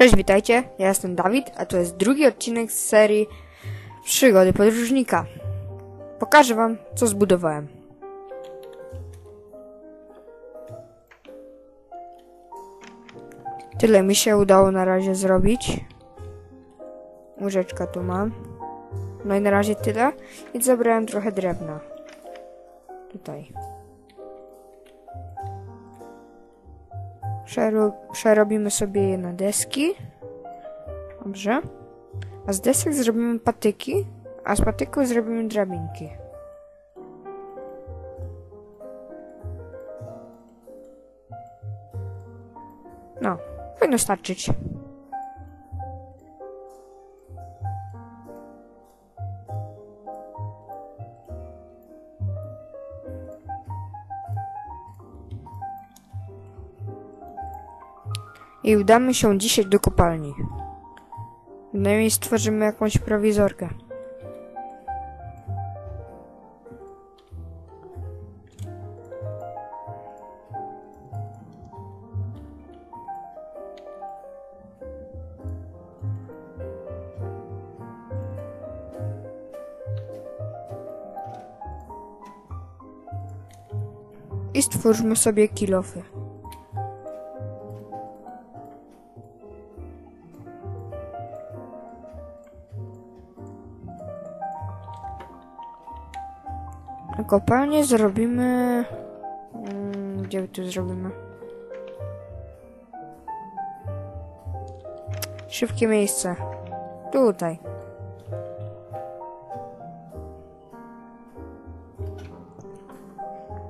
Cześć, witajcie, ja jestem Dawid, a to jest drugi odcinek z serii Przygody podróżnika. Pokażę wam, co zbudowałem. Tyle mi się udało na razie zrobić. Łyżeczka tu mam. No i na razie tyle. I zabrałem trochę drewna. Tutaj. Przero przerobimy sobie je na deski. Dobrze. A z desek zrobimy patyki, a z patyków zrobimy drabinki. No, powinno starczyć. I udamy się dzisiaj do kopalni. I stworzymy jakąś prowizorkę. I stwórzmy sobie kilofy. Kopalnię zrobimy... Mm, Gdzie tu zrobimy? Szybkie miejsce. Tutaj.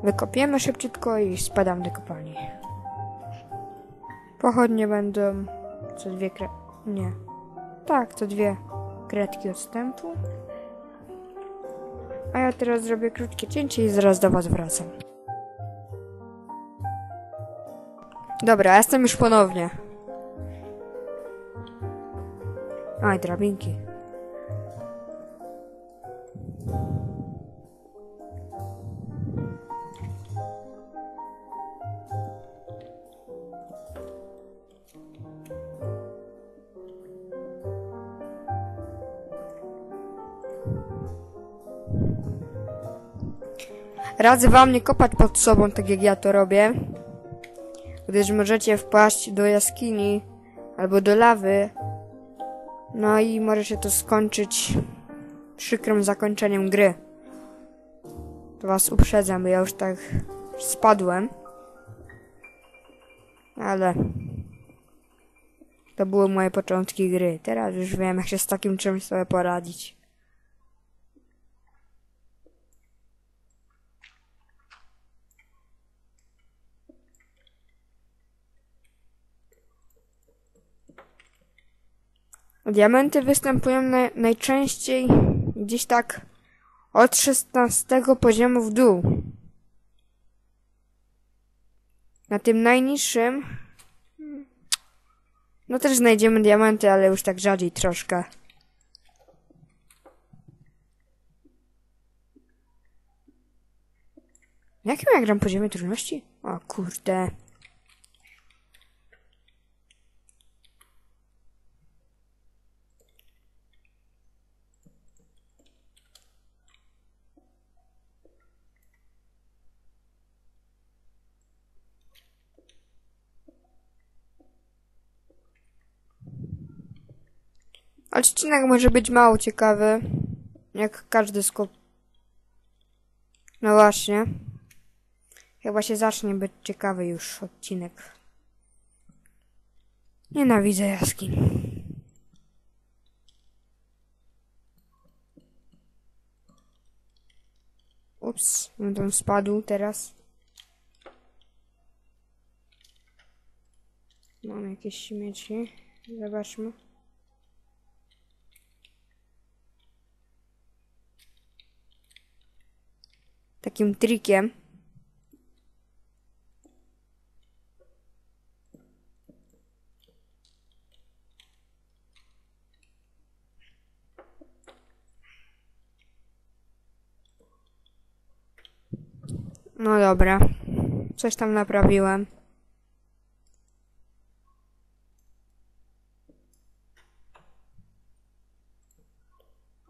Wykopiemy szybciutko i spadam do kopalni. Pochodnie będą co dwie kre... Nie. Tak, to dwie kredki odstępu. A ja teraz zrobię krótkie cięcie i zaraz do was wracam. Dobra, jestem już ponownie. Aj, drabinki. Radzę wam nie kopać pod sobą, tak jak ja to robię, gdyż możecie wpaść do jaskini albo do lawy, no i może się to skończyć przykrym zakończeniem gry. To was uprzedzam, bo ja już tak spadłem. Ale to były moje początki gry. Teraz już wiem, jak się z takim czymś sobie poradzić. Diamenty występują na, najczęściej gdzieś tak od 16 poziomu w dół. Na tym najniższym no też znajdziemy diamenty, ale już tak rzadziej troszkę. Jakim ja gram poziomie trudności? O kurde. Odcinek może być mało ciekawy, jak każdy skop. No właśnie. Chyba się zacznie być ciekawy już odcinek. Nienawidzę jaskiń. Ups, on tam spadł teraz. Mam jakieś śmieci. Zobaczmy. takim trikiem. No dobra, coś tam naprawiłem.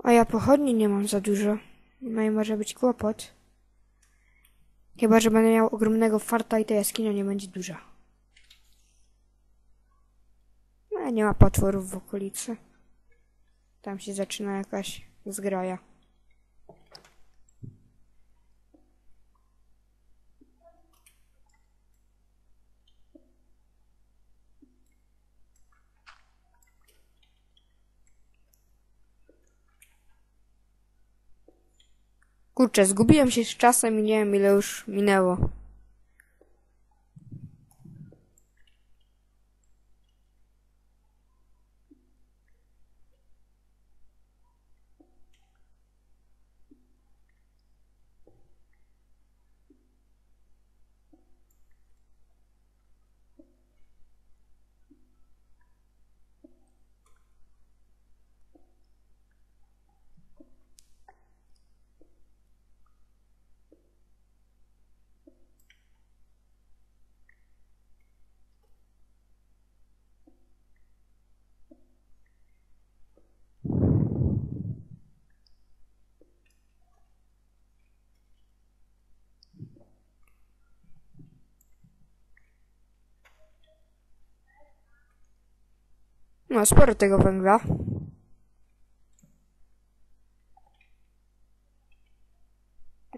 A ja pochodni nie mam za dużo. No i może być kłopot. Chyba, że będę miał ogromnego farta i ta jaskinia nie będzie duża. No, nie ma potworów w okolicy. Tam się zaczyna jakaś zgraja. Kurczę, zgubiłem się z czasem i nie wiem ile już minęło. No, sporo tego węgla.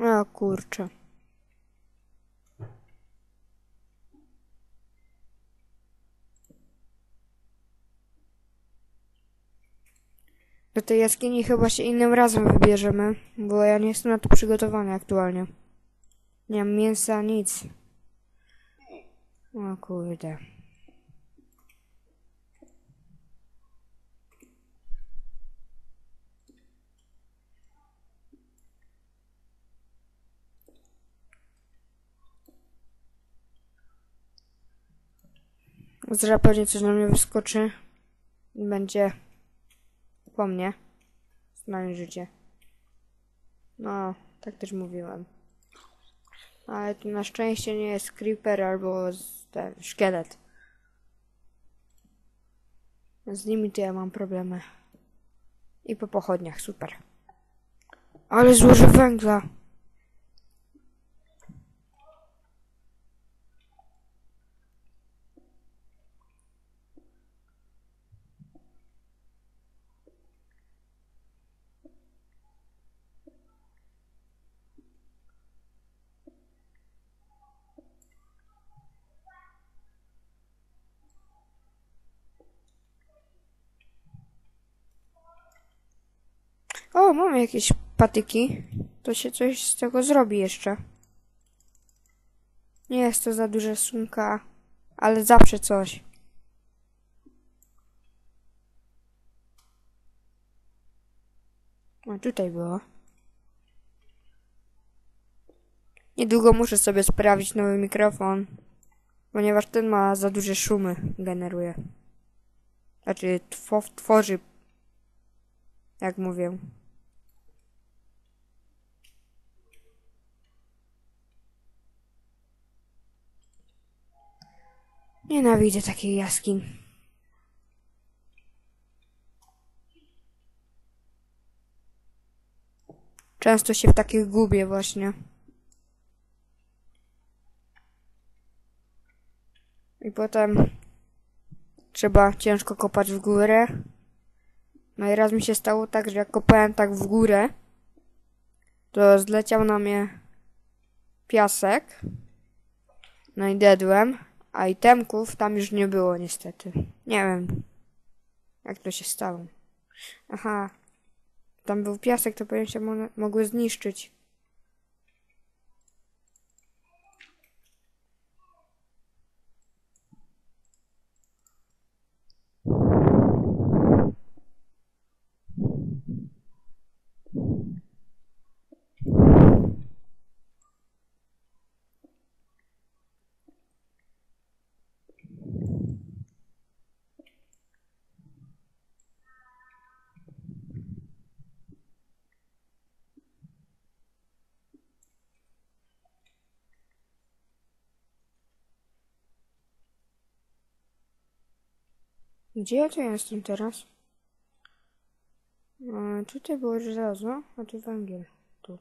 O kurczę. Do tej jaskini chyba się innym razem wybierzemy, bo ja nie jestem na to przygotowany aktualnie. Nie mam mięsa, nic. O kurde. Zaraz pewnie coś na mnie wyskoczy i będzie po mnie znaleźć życie. No, tak też mówiłem. Ale tu na szczęście nie jest creeper albo ten szkielet. Z nimi to ja mam problemy. I po pochodniach, super. Ale złoży węgla. O, mamy jakieś patyki. To się coś z tego zrobi jeszcze. Nie jest to za duża sumka, ale zawsze coś. O, tutaj było. Niedługo muszę sobie sprawić nowy mikrofon, ponieważ ten ma za duże szumy, generuje. Znaczy, two, tworzy, jak mówię. Nienawidzę takiej jaskiń. Często się w takich gubię właśnie. I potem trzeba ciężko kopać w górę. No i raz mi się stało tak, że jak kopałem tak w górę, to zleciał na mnie piasek. No i dedłem. A itemków tam już nie było niestety. Nie wiem. Jak to się stało. Aha. Tam był piasek, to pewnie się mo mogły zniszczyć. Gdzie ja to jestem teraz? E, tutaj było żelazo, a tu węgiel. Tu.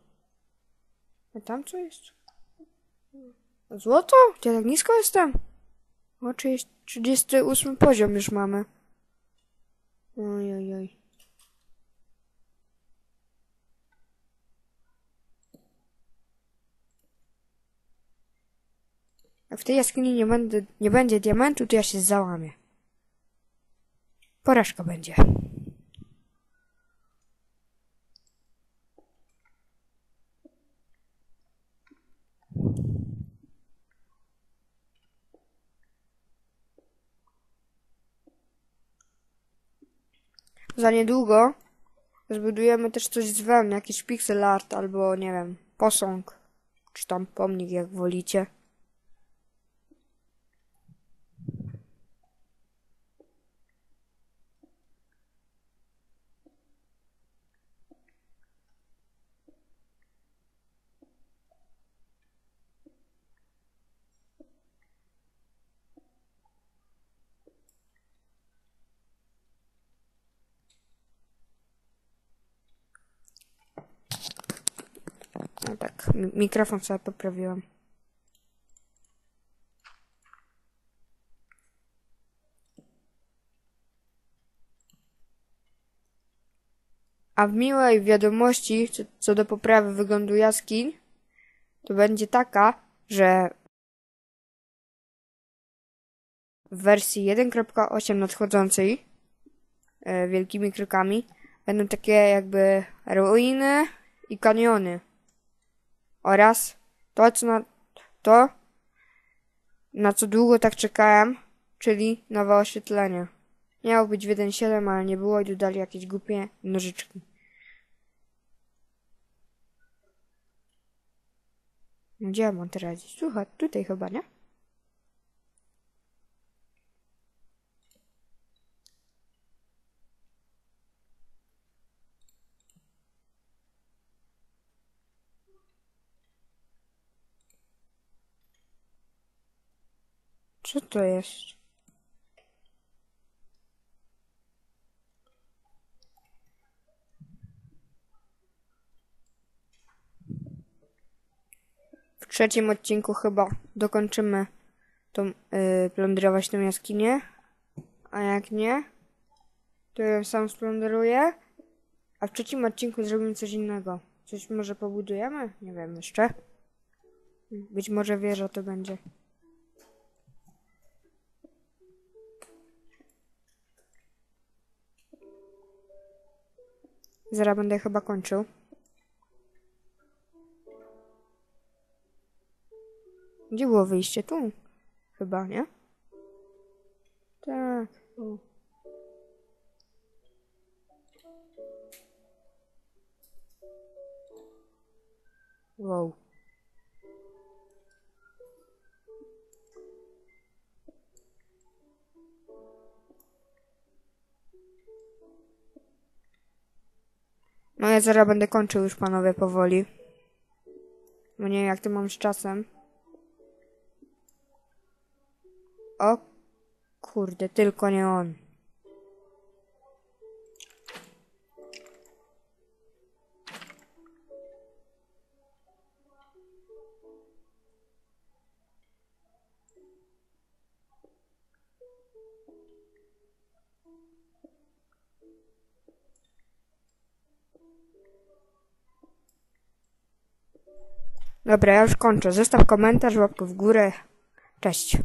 A tam co jest? Złoto? Ja tak nisko jestem? O, 30 38 poziom już mamy. Oj, oj, oj. Jak w tej jaskini nie, będę, nie będzie diamentu, to ja się załamię. Porażka będzie. Za niedługo zbudujemy też coś z wełny, jakiś pixel art albo, nie wiem, posąg, czy tam pomnik, jak wolicie. No tak, mi- mikrofon sobie poprawiłam. A w miłej wiadomości co, co do poprawy wyglądu jaskiń, to będzie taka, że w wersji 1.8 nadchodzącej e, wielkimi krokami będą takie jakby ruiny i kaniony oraz to, co na, to, na co długo tak czekałem, czyli nowe oświetlenie. Miało być w 1.7, ale nie było i dodali jakieś głupie nożyczki. No Gdzie mam teraz? Słuchaj, tutaj chyba, nie? Co to jest? W trzecim odcinku chyba dokończymy tą, yy, plądrować tą jaskinię. A jak nie, to ją sam splądruję. A w trzecim odcinku zrobimy coś innego. Coś może pobudujemy? Nie wiem jeszcze. Być może wieża to będzie. Zaraz będę chyba kończył. Gdzie było wyjście? Tu. Chyba, nie? Tak. Wow. No ja zaraz będę kończył już panowie powoli. Bo nie wiem jak to mam z czasem. O kurde, tylko nie on. Dobra, ja już kończę. Zostaw komentarz, łapkę w górę. Cześć.